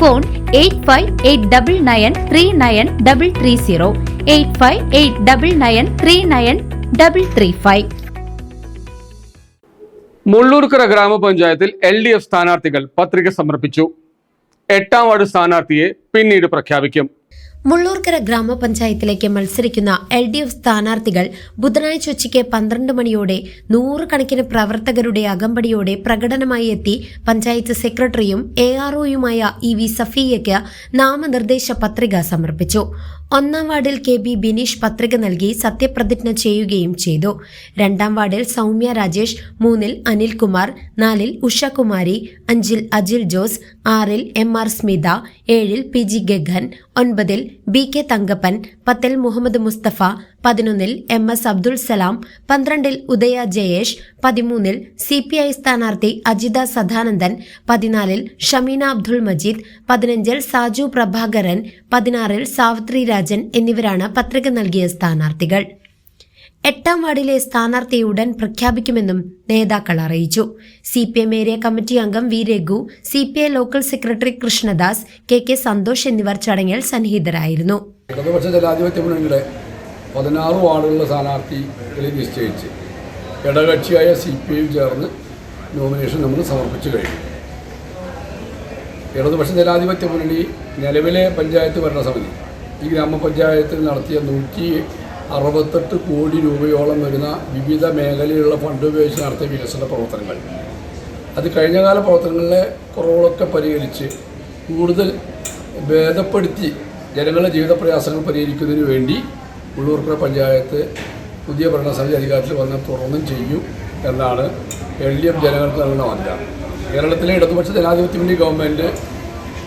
Phone eight five eight double nine three nine double three zero. Eight five eight double nine three nine double three five. Mullurkara ഗ്രാമപഞ്ചായത്തിൽ L D F സ്ഥാനാർത്ഥികൾ പത്രിക സമർപ്പിച്ചു. എട്ടാം ward സ്ഥാനാർത്ഥിയെ പിന്നീട് പ്രഖ്യാപിക്കും. മുള്ളൂർക്കര ഗ്രാമപഞ്ചായത്തിലേക്ക് മത്സരിക്കുന്ന എൽ ഡി എഫ് സ്ഥാനാർത്ഥികൾ ബുധനാഴ്ച ഉച്ചയ്ക്ക് പന്ത്രണ്ട് മണിയോടെ നൂറുകണക്കിന് പ്രവർത്തകരുടെ അകമ്പടിയോടെ പ്രകടനമായി എത്തി പഞ്ചായത്ത് സെക്രട്ടറിയും എ ആർ ഒയുമായ ഇ വി സഫിയയ്ക്ക് നാമനിർദ്ദേശ പത്രിക സമർപ്പിച്ചു. ഒന്നാം വാർഡിൽ കെ ബി ബിനീഷ് പത്രിക നൽകി സത്യപ്രതിജ്ഞ ചെയ്യുകയും ചെയ്തു. രണ്ടാം വാർഡിൽ സൗമ്യ രാജേഷ് മൂന്നിൽ അനിൽകുമാർ നാലിൽ ഉഷകുമാരി അഞ്ചിൽ അജിൽ ജോസ് ആറിൽ എം ആർ സ്മിത ഏഴിൽ പി ജി ഗഗൻ ഒൻപതിൽ ബി കെ തങ്കപ്പൻ പത്തിൽ മുഹമ്മദ് മുസ്തഫ പതിനൊന്നിൽ എം എസ് അബ്ദുൾ സലാം പന്ത്രണ്ടിൽ ഉദയ ജയേഷ് പതിമൂന്നിൽ സി പി ഐ സ്ഥാനാർത്ഥി അജിത സദാനന്ദൻ പതിനാലിൽ ഷമീന അബ്ദുൾ മജീദ് പതിനഞ്ചിൽ സാജു പ്രഭാകരൻ പതിനാറിൽ സാവിത്രി രാജൻ എന്നിവരാണ് പത്രിക നൽകിയ സ്ഥാനാർത്ഥികൾ. എട്ടാം വാർഡിലെ സ്ഥാനാർത്ഥിയെ ഉടൻ പ്രഖ്യാപിക്കുമെന്നും നേതാക്കൾ അറിയിച്ചു. C P M area committee അംഗം V Raghu C P I local secretary Krishnadas K K Santhosh എന്നിവർ ചടങ്ങിൽ സന്നിഹിതരായിരുന്നു. പതിനാറ് വാർഡുകളിലെ സ്ഥാനാർത്ഥികളെ നിശ്ചയിച്ച് ഇടകക്ഷിയായ സി പി ഐ ചേർന്ന് നോമിനേഷൻ നമ്മൾ സമർപ്പിച്ചു കഴിഞ്ഞു. ഇടതുപക്ഷ ജനാധിപത്യ മുന്നണി നിലവിലെ പഞ്ചായത്ത് ഭരണസമിതി ഈ ഗ്രാമപഞ്ചായത്തിൽ നടത്തിയ നൂറ്റി അറുപത്തെട്ട് കോടി രൂപയോളം വരുന്ന വിവിധ മേഖലയിലുള്ള ഫണ്ട് ഉപയോഗിച്ച് നടത്തിയ വികസന പ്രവർത്തനങ്ങൾ. അത് കഴിഞ്ഞകാല പ്രവർത്തനങ്ങളിലെ കുറവുകളൊക്കെ പരിഹരിച്ച് കൂടുതൽ ഭേദപ്പെടുത്തി ജനങ്ങളുടെ ജീവിത പ്രയാസങ്ങൾ പരിഹരിക്കുന്നതിന് വേണ്ടി ഉള്ളൂർക്കര പഞ്ചായത്ത് പുതിയ ഭരണസമിതി അധികാരത്തിൽ വന്ന് തുറന്നും ചെയ്യും എന്നാണ് എൽ ഡി എഫ് ജനങ്ങൾക്ക് നൽകുന്ന വാഗ്ദാനം കേരളത്തിലെ ഇടതുപക്ഷ ജനാധിപത്യ മുന്നണി ഗവൺമെന്റ്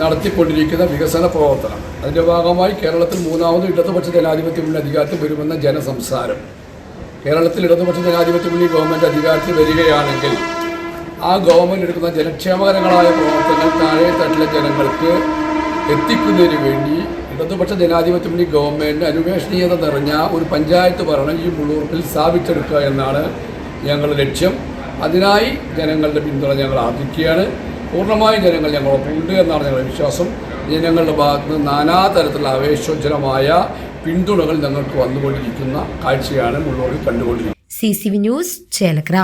നടത്തിക്കൊണ്ടിരിക്കുന്ന വികസന പ്രവർത്തനം. അതിന്റെ ഭാഗമായി കേരളത്തിൽ മൂന്നാമത് ഇടതുപക്ഷ ജനാധിപത്യ മുന്നണി അധികാരത്തിൽ വരുമെന്ന ജനസംസാരം. കേരളത്തിൽ ഇടതുപക്ഷ ജനാധിപത്യ മുന്നണി ഗവൺമെന്റ് അധികാരത്തിൽ വരികയാണെങ്കിൽ ആ ഗവൺമെന്റ് എടുക്കുന്ന ജനക്ഷേമകരങ്ങളായ പ്രവർത്തനങ്ങൾ താഴെ തട്ടിലെ ജനങ്ങൾക്ക് എത്തിക്കുന്നതിന് വേണ്ടി ഇടതുപക്ഷ ജനാധിപത്യ മുന്നണി ഗവൺമെന്റ് അന്വേഷണീയത നിറഞ്ഞ ഒരു പഞ്ചായത്ത് ഭരണം ഈ മുള്ളൂർപ്പിൽ സ്ഥാപിച്ചെടുക്കുക എന്നാണ് ഞങ്ങളുടെ ലക്ഷ്യം. അതിനായി ജനങ്ങളുടെ പിന്തുണ ഞങ്ങൾ ആർജിക്കുകയാണ്. പൂർണമായും ജനങ്ങൾ ഞങ്ങളൊപ്പമുണ്ട് എന്നാണ് ഞങ്ങളുടെ വിശ്വാസം. ജനങ്ങളുടെ ഭാഗത്ത് നിന്ന് നാനാതരത്തിലുള്ള ആവേശോജ്ജലമായ പിന്തുണകൾ ഞങ്ങൾക്ക് വന്നുകൊണ്ടിരിക്കുന്ന കാഴ്ചയാണ് മുള്ളൂരിൽ കണ്ടുകൊണ്ടിരിക്കുന്നത്. C C V news Chelakkara.